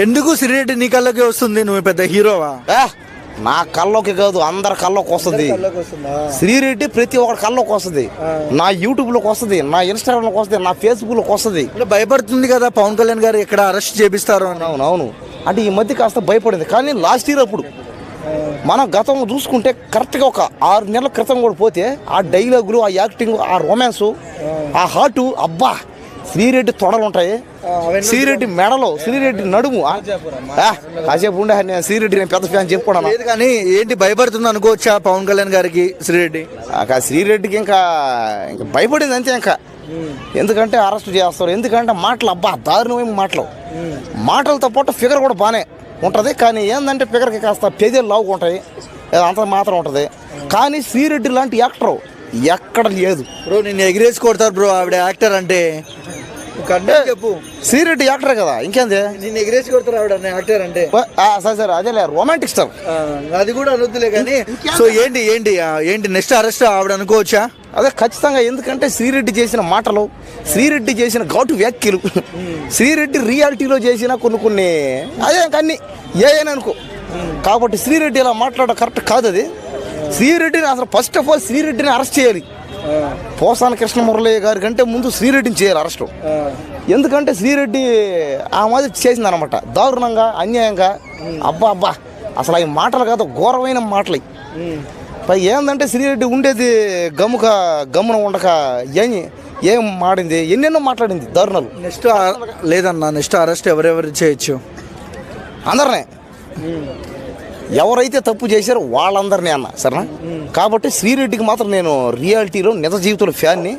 ఎందుకు శ్రీరెడ్డి నీ కళ్ళకి వస్తుంది? నువ్వు పెద్ద హీరోవా? ఏ, నా కల్లోకి కాదు అందరి కల్లోకి వస్తుంది. శ్రీరెడ్డి ప్రతి ఒక్కరి కల్లోకి వస్తుంది. నా యూట్యూబ్లోకి వస్తుంది నా ఇన్స్టాగ్రామ్లోకి వస్తుంది నా ఫేస్బుక్లోకి వస్తుంది. అంటే భయపడుతుంది కదా పవన్ కళ్యాణ్ గారు ఎక్కడ అరెస్ట్ చేపిస్తారు అని. అవును అవును. అంటే ఈ మధ్య కాస్త భయపడింది. కానీ లాస్ట్ ఇయర్ అప్పుడు మనం గతం చూసుకుంటే కరెక్ట్గా ఒక ఆరు నెలల క్రితం కూడా పోతే ఆ డైలాగులు ఆ యాక్టింగ్ ఆ రొమాన్స్ ఆ. హార్ట్ అబ్బా శ్రీరెడ్డి తొడలు ఉంటాయి. శ్రీరెడ్డి మెడలో శ్రీరెడ్డి నడుము. కాసేపు ఉండే నేను శ్రీరెడ్డి నేను పెద్ద ఫ్యాన్ చెప్పుకున్నాను లేదు కానీ ఏంటి భయపడుతుంది అనుకోవచ్చా పవన్ కళ్యాణ్ గారికి శ్రీరెడ్డి? శ్రీరెడ్డికి ఇంకా ఇంకా భయపడింది అంతే ఇంకా. ఎందుకంటే అరెస్ట్ చేస్తారు. ఎందుకంటే మాటలు అబ్బా దారుణమైన మాటలు. మాటలతో పాటు ఫిగర్ కూడా బాగానే ఉంటుంది. కానీ ఏంటంటే ఫిగర్కి కాస్త పెదేలు లావుగా ఉంటాయి. అంత మాత్రం ఉంటుంది. కానీ శ్రీరెడ్డి లాంటి యాక్టర్ ఎక్కడ లేదు. బ్రో నిన్ను ఎగిరేసి కొడతారు బ్రో ఆవిడ యాక్టర్ అంటే. చెప్పు. శ్రీరెడ్డి యాక్టరే కదా ఇంకేంది? నిన్ను ఎగిరేసి కొడతారు ఆవిడ యాక్టర్ అంటే. ఆ, సరే సరే అదేలే రొమాంటిక్ స్టార్ అది కూడా అనొద్దులే కానీ సో ఏంటి ఏంటి ఏంటి నెక్స్ట్ అరెస్ట్ ఆవిడ అనుకోవచ్చా? అదే ఖచ్చితంగా ఎందుకంటే శ్రీరెడ్డి చేసిన మాటలు శ్రీరెడ్డి చేసిన ఘాటు వ్యాఖ్యలు శ్రీరెడ్డి రియాలిటీలో చేసిన కొన్ని కొన్ని అదే అన్ని ఏ అని అనుకో. కాబట్టి శ్రీరెడ్డి ఇలా మాట్లాడడం కరెక్ట్ కాదు అది శ్రీరెడ్డిని అసలు ఫస్ట్ ఆఫ్ ఆల్ శ్రీరెడ్డిని అరెస్ట్ చేయాలి. పోసాన కృష్ణమురళి గారి కంటే ముందు శ్రీరెడ్డిని చేయాలి అరెస్ట్. ఎందుకంటే శ్రీరెడ్డి ఆ మాదిరి చేసింది అనమాట దారుణంగా అన్యాయంగా. అబ్బా అబ్బా. అసలు అవి మాటలు కాదు ఘోరమైన మాటలు. పై ఏందంటే శ్రీరెడ్డి ఉండేది గమ్ముక గమ్మున ఉండక ఏం ఏం మాడింది ఎన్నెన్నో మాట్లాడింది దారుణాలు. నెక్స్ట్ లేదన్నా నెక్స్ట్ అరెస్ట్ ఎవరెవరు చేయొచ్చు? అందరినే. ఎవరైతే తప్పు చేశారో వాళ్ళందరినీ అన్న సరేనా? కాబట్టి శ్రీరెడ్డికి మాత్రం నేను రియాలిటీలో నిజ జీవితంలో ఫ్యాన్ని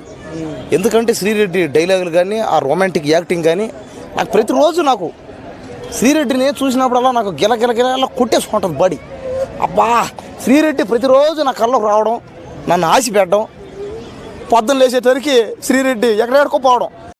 ఎందుకంటే శ్రీరెడ్డి డైలాగులు కానీ ఆ రొమాంటిక్ యాక్టింగ్ కానీ నాకు ప్రతిరోజు నాకు శ్రీరెడ్డిని చూసినప్పుడల్లా నాకు గిల గిల గిల కొట్టేసుకుంటుంది బాడీ అబ్బా శ్రీరెడ్డి ప్రతిరోజు నా కళ్ళకు రావడం నన్ను ఆశ పెట్టడం పొద్దున్న లేచేసరికి శ్రీరెడ్డి ఎక్కడెక్కడికో పోవడం.